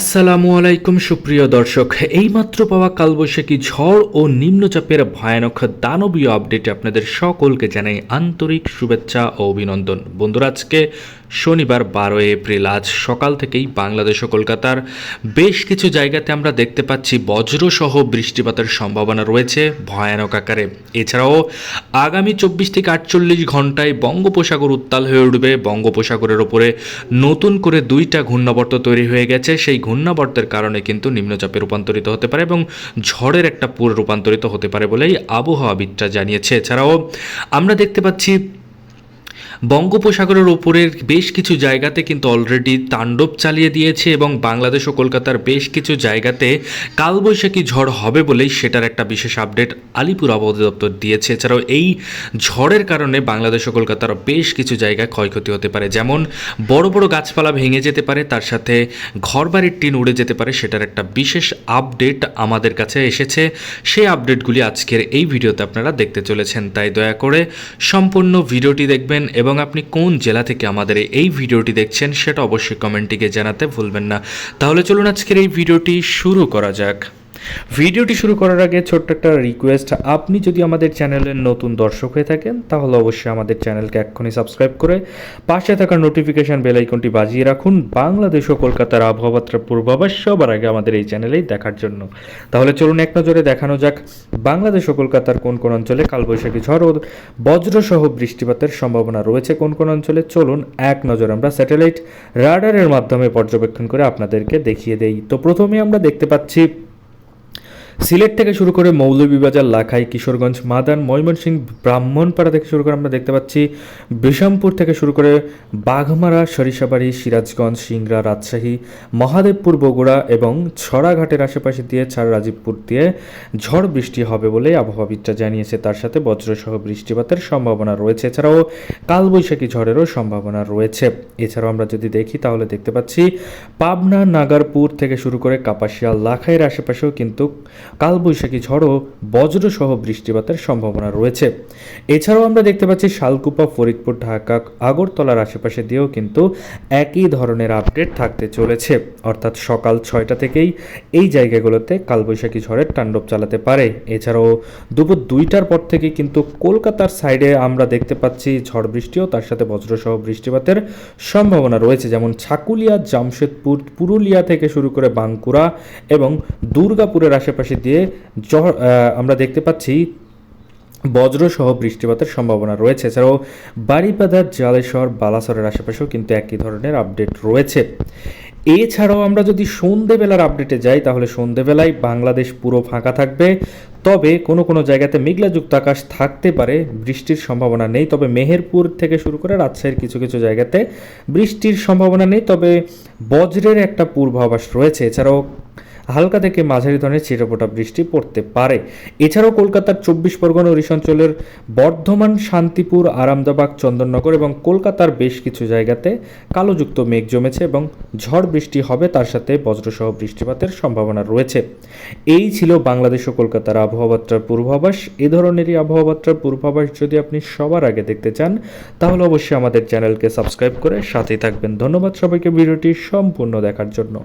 আসসালামু আলাইকুম সুপ্রিয় দর্শক, এইমাত্র পাওয়া কালবৈশাখী ঝড় ও নিম্নচাপের ভয়ানক দানবীয় আপডেটে আপনাদের সকলকে জানাই আন্তরিক শুভেচ্ছা ও অভিনন্দন। বন্ধুরা, আজকে শনিবার বারো এপ্রিল, আজ সকাল থেকেই বাংলাদেশ ও কলকাতার বেশ কিছু জায়গাতে আমরা দেখতে পাচ্ছি বজ্রসহ বৃষ্টিপাতের সম্ভাবনা রয়েছে ভয়ানক আকারে। এছাড়াও আগামী চব্বিশ থেকে আটচল্লিশ ঘন্টায় বঙ্গোপসাগর উত্তাল হয়ে উঠবে। বঙ্গোপসাগরের ওপরে নতুন করে দুইটা ঘূর্ণাবর্ত তৈরি হয়ে গেছে। সেই ঘূর্ণাবর্তের কারণে কিন্তু নিম্নচাপে রূপান্তরিত হতে পারে এবং ঝড়ের একটা পুর রূপান্তরিত হতে পারে বলেই আবহাওয়াবিদরা জানিয়েছে। এছাড়াও আমরা দেখতে পাচ্ছি বঙ্গোপসাগরের ওপরের বেশ কিছু জায়গাতে কিন্তু অলরেডি তাণ্ডব চালিয়ে দিয়েছে এবং বাংলাদেশ ও কলকাতার বেশ কিছু জায়গাতে কালবৈশাখী ঝড় হবে বলেই সেটার একটা বিশেষ আপডেট আলিপুর আবহাওয়া দপ্তর দিয়েছে। এছাড়াও এই ঝড়ের কারণে বাংলাদেশ ও কলকাতার বেশ কিছু জায়গায় ক্ষয়ক্ষতি হতে পারে। যেমন বড় বড় গাছপালা ভেঙে যেতে পারে, তার সাথে ঘরবাড়ির টিন উড়ে যেতে পারে, সেটার একটা বিশেষ আপডেট আমাদের কাছে এসেছে। সেই আপডেটগুলি আজকের এই ভিডিওতে আপনারা দেখতে চলেছেন, তাই দয়া করে সম্পূর্ণ ভিডিওটি দেখবেন এবং আপনি কোন জেলা থেকে আমাদের এই ভিডিওটি দেখছেন সেটা অবশ্যই কমেন্টটিকে জানাতে ভুলবেন না। তাহলে চলুন আজকের এই ভিডিওটি শুরু করা যাক। ভিডিওটি শুরু করার আগে ছোট্ট একটা রিকোয়েস্ট আপনি যদি আমাদের চ্যানেলের নতুন দর্শক হয়ে থাকেন, তাহলে অবশ্যই আমাদের চ্যানেলকে এক্ষুনি সাবস্ক্রাইব করে পাশে থাকা নোটিফিকেশন বেল আইকনটি বাজিয়ে রাখুন। বাংলাদেশ ও কলকাতার আবহাওয়াত্রা পূর্বাভাস সবার আগে আমাদের এই চ্যানেলেই দেখার জন্য। তাহলে চলুন এক নজরে দেখানো যাক, বাংলাদেশ ও কলকাতার কোন কোন অঞ্চলে কালবৈশাখী ঝড় ও বজ্রসহ বৃষ্টিপাতের সম্ভাবনা রয়েছে কোন কোন অঞ্চলে? চলুন এক নজর আমরা স্যাটেলাইট রাডারের মাধ্যমে পর্যবেক্ষণ করে আপনাদেরকে দেখিয়ে দেই। তো প্রথমে আমরা দেখতে পাচ্ছি সিলেট থেকে শুরু করে মৌলভীবাজার, লাখাই, কিশোরগঞ্জ মাদান ময়মনসিংহ, ব্রাহ্মণপাড়া থেকে শুরু করে আমরা দেখতে পাচ্ছি বিশামপুর থেকে শুরু করে বাঘমারা, সরিষাবাড়ি, সিরাজগঞ্জ, সিংড়া, রাজশাহী, মহাদেবপুর, বগুড়া এবং ছড়াঘাটের আশেপাশে দিয়ে ছাড় রাজীবপুর দিয়ে ঝড় বৃষ্টি হবে বলে আবহাওয়াবিদরা জানিয়েছে। তার সাথে বজ্রসহ বৃষ্টিপাতের সম্ভাবনা রয়েছে। এছাড়াও কালবৈশাখী ঝড়েরও সম্ভাবনা রয়েছে। এছাড়াও আমরা যদি দেখি তাহলে দেখতে পাচ্ছি পাবনা, নাগারপুর থেকে শুরু করে কাপাসিয়া, লাখাইয়ের আশেপাশেও কিন্তু কালবৈশাখী ঝড়ও বজ্রসহ বৃষ্টিপাতের সম্ভাবনা রয়েছে। এছাড়াও আমরা দেখতে পাচ্ছি শালকুপা, ফরিদপুর, ঢাকা, আগরতলার আশেপাশে দিয়েও কিন্তু একই ধরনের আপডেট থাকতে চলেছে। অর্থাৎ সকাল ছয়টা থেকেই এই জায়গাগুলোতে কালবৈশাখী ঝড়ের তাণ্ডব চালাতে পারে। এছাড়াও দুপুর দুইটার পর থেকে কিন্তু কলকাতার সাইডে আমরা দেখতে পাচ্ছি ঝড় বৃষ্টিও, তার সাথে বজ্রসহ বৃষ্টিপাতের সম্ভাবনা রয়েছে। যেমন ছাকুলিয়া, জামশেদপুর, পুরুলিয়া থেকে শুরু করে বাঁকুড়া এবং দুর্গাপুরের আশেপাশে দিয়ে আমরা দেখতে পাচ্ছি বজ্রসহ বৃষ্টিপাতের সম্ভাবনা রয়েছে। এছাড়াও বাড়িপাদার জালেশ্বর, বালাসরের আশেপাশেও কিন্তু একই ধরনের আপডেট রয়েছে। এছাড়াও আমরা যদি সন্ধেবেলার আপডেটে যাই, তাহলে সন্ধেবেলায় বাংলাদেশ পুরো ফাঁকা থাকবে। তবে কোনো কোনো জায়গাতে মেঘলাযুক্ত আকাশ থাকতে পারে, বৃষ্টির সম্ভাবনা নেই। তবে মেহেরপুর থেকে শুরু করে রাজশাহীর কিছু কিছু জায়গাতে বৃষ্টির সম্ভাবনা নেই। তবে বজ্রের একটা পূর্বাভাস রয়েছে। এছাড়াও হালকা থেকে মাঝারি ধরনের ছিটেফোঁটা বৃষ্টি পড়তে পারে। এছাড়াও কলকাতার চব্বিশ পরগনা ওড়িশা অঞ্চলের বর্ধমান, শান্তিপুর আরামদাবাগ চন্দননগর এবং কলকাতার বেশ কিছু জায়গাতে কালোযুক্ত মেঘ জমেছে এবং ঝড় বৃষ্টি হবে, তার সাথে বজ্রসহ বৃষ্টিপাতের সম্ভাবনা রয়েছে। এই ছিল বাংলাদেশ ও কলকাতার আবহাওয়াত্রার পূর্বাভাস। এ ধরনেরই আবহাওয়াত্রার পূর্বাভাস যদি আপনি সবার আগে দেখতে চান, তাহলে অবশ্যই আমাদের চ্যানেলকে সাবস্ক্রাইব করে সাথেই থাকবেন। ধন্যবাদ সবাইকে ভিডিওটি সম্পূর্ণ দেখার জন্য।